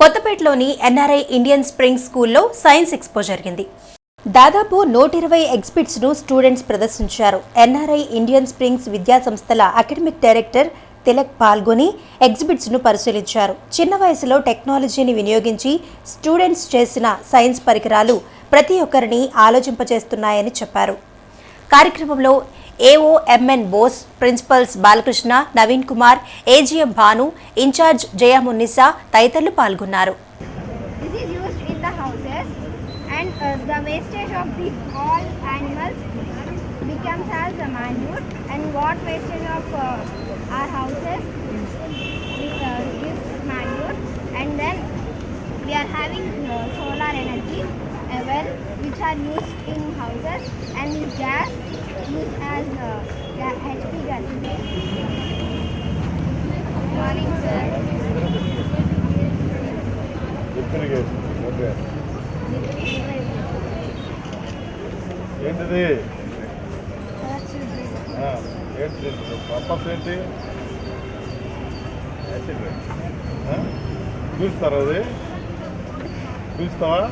కొత్తపేటలోని NRI Indian spring స్కూల్లో science expo జరిగింది. దాదాపు నూట ఇరవై ఎగ్జిబిట్స్ను స్టూడెంట్స్ ప్రదర్శించారు. ఎన్ఆర్ఐ ఇండియన్ స్ప్రింగ్స్ విద్యా సంస్థల అకాడమిక్ డైరెక్టర్ తిలక్ పాల్గొని ఎగ్జిబిట్స్ను పరిశీలించారు. చిన్న వయసులో టెక్నాలజీని వినియోగించి స్టూడెంట్స్ చేసిన సైన్స్ పరికరాలు ప్రతి ఒక్కరిని ఆలోచింపచేస్తున్నాయని చెప్పారు. కార్యక్రమంలో AO Bose principals Balakrishna Naveen Kumar AGM Bhanu in charge Jayamunisa తదితరులు పాల్గొన్నారు. Are used in houses and is gas used as uh, ga- HP gas. Good morning sir. ఏంటిది ఏంటి పర్పస్ ఏంటి చూస్తారా అది చూస్తావా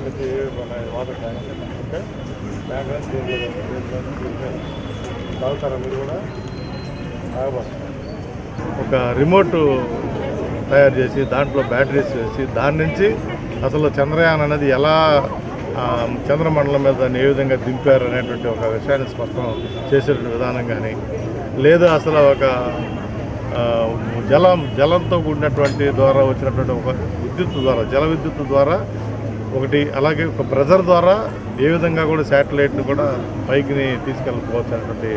ఏంటి మన వాటర్ ట్యాంక్ ఓకే ట్యాంక్ తాగుతారా మీరు కూడా? తాగబోతారు ఒక రిమోట్ తయారు చేసి దాంట్లో బ్యాటరీస్ వేసి దాని నుంచి అసలు చంద్రయాన్ అనేది ఎలా చంద్రమండలం మీద దాన్ని ఏ విధంగా దింపారు అనేటువంటి ఒక విషయాన్ని స్పష్టం చేసేటువంటి విధానం కానీ లేదా అసలు ఒక జలం జలంతో కూడినటువంటి ద్వారా వచ్చినటువంటి ఒక విద్యుత్ ద్వారా జల విద్యుత్ ద్వారా ఒకటి అలాగే ఒక ప్రెజర్ ద్వారా ఏ విధంగా కూడా శాటిలైట్ని కూడా పైకిని తీసుకెళ్ళకపోవచ్చు అటువంటి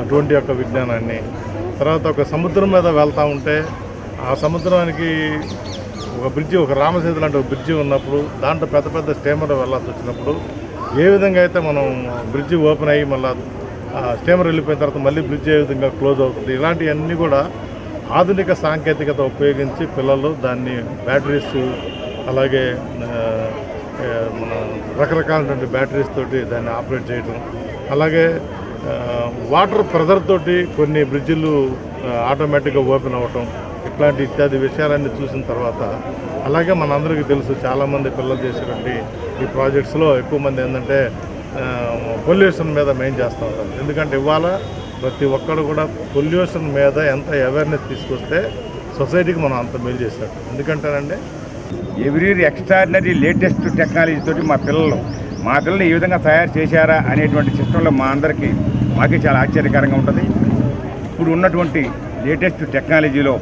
అటువంటి యొక్క విజ్ఞానాన్ని. తర్వాత ఒక సముద్రం మీద వెళ్తూ ఉంటే ఆ సముద్రానికి ఒక బ్రిడ్జి ఒక రామసేతు లాంటి ఒక బ్రిడ్జి ఉన్నప్పుడు దాంట్లో పెద్ద పెద్ద స్టేమర్ వెళ్ళాల్సి వచ్చినప్పుడు ఏ విధంగా అయితే మనం బ్రిడ్జి ఓపెన్ అయ్యి మళ్ళీ ఆ స్టీమర్ వెళ్ళిపోయిన తర్వాత మళ్ళీ బ్రిడ్జ్ ఏ విధంగా క్లోజ్ అవుతుంది ఇలాంటివన్నీ కూడా ఆధునిక సాంకేతికత ఉపయోగించి పిల్లలు దాన్ని బ్యాటరీస్ అలాగే మన రకరకాలటువంటి బ్యాటరీస్ తోటి దాన్ని ఆపరేట్ చేయటం. అలాగే వాటర్ ప్రెజర్ తోటి కొన్ని బ్రిడ్జిలు ఆటోమేటిక్గా ఓపెన్ అవ్వటం ఇట్లాంటి ఇత్యాది విషయాలన్నీ చూసిన తర్వాత అలాగే మనందరికీ తెలుసు చాలామంది పిల్లలు చేసేటువంటి ఈ ప్రాజెక్ట్స్లో ఎక్కువ మంది ఏంటంటే పొల్యూషన్ మీద మెయిన్ చేస్తూ ఉంటారు. ఎందుకంటే ఇవాళ ప్రతి ఒక్కరు కూడా పొల్యూషన్ మీద ఎంత అవేర్నెస్ తీసుకొస్తే సొసైటీకి మనం అంత మేలు చేశారు ఎందుకంటేనండి ఎవ్రీ ఎక్స్ట్రాడినరీ లేటెస్ట్ టెక్నాలజీ తోటి మా పిల్లలు మా పిల్లలు ఏ విధంగా తయారు చేశారా అనేటువంటి సిస్టంలో మా అందరికీ మాకే చాలా ఆశ్చర్యకరంగా ఉంటుంది. ఇప్పుడు ఉన్నటువంటి లేటెస్ట్ టెక్నాలజీలో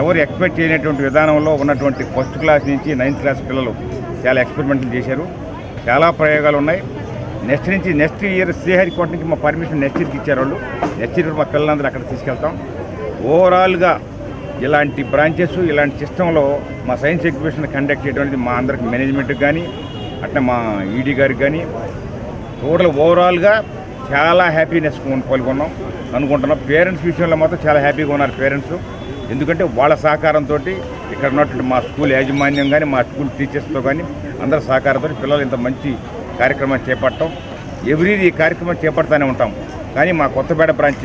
ఎవరు ఎక్స్పెక్ట్ చేయనటువంటి విధానంలో ఉన్నటువంటి ఫస్ట్ క్లాస్ నుంచి నైన్త్ క్లాస్ పిల్లలు చాలా ఎక్స్పెరిమెంట్లు చేశారు. చాలా ప్రయోగాలు ఉన్నాయి. నెక్స్ట్ నుంచి నెక్స్ట్ ఇయర్ శ్రీహరికోట నుంచి మా పర్మిషన్ నెక్స్ట్ ఇయర్కి ఇచ్చారు వాళ్ళు. నెక్స్ట్ ఇయర్ మా పిల్లలందరూ అక్కడ తీసుకెళ్తాం. ఓవరాల్గా ఇలాంటి బ్రాంచెస్ ఇలాంటి సిస్టంలో మా సైన్స్ ఎగ్జిబిషన్ కండక్ట్ చేయడం అనేది మా అందరికి మేనేజ్మెంట్కి కానీ అట్లా మా ఈడీ గారికి కానీ టోటల్ ఓవరాల్గా చాలా హ్యాపీనెస్ పాల్గొన్నాం. అనుకుంటున్నాం. పేరెంట్స్ విషయంలో మాత్రం చాలా హ్యాపీగా ఉన్నారు పేరెంట్స్ ఎందుకంటే వాళ్ళ సహకారంతో ఇక్కడ ఉన్నటువంటి మా స్కూల్ యాజమాన్యం కానీ మా స్కూల్ టీచర్స్తో కానీ అందరి సహకారంతో పిల్లలు ఇంత మంచి కార్యక్రమం చేపట్టడం. ఎవ్రీ ఈ కార్యక్రమం చేపడతానే ఉంటాం. కానీ మా కొత్తపేట బ్రాంచ్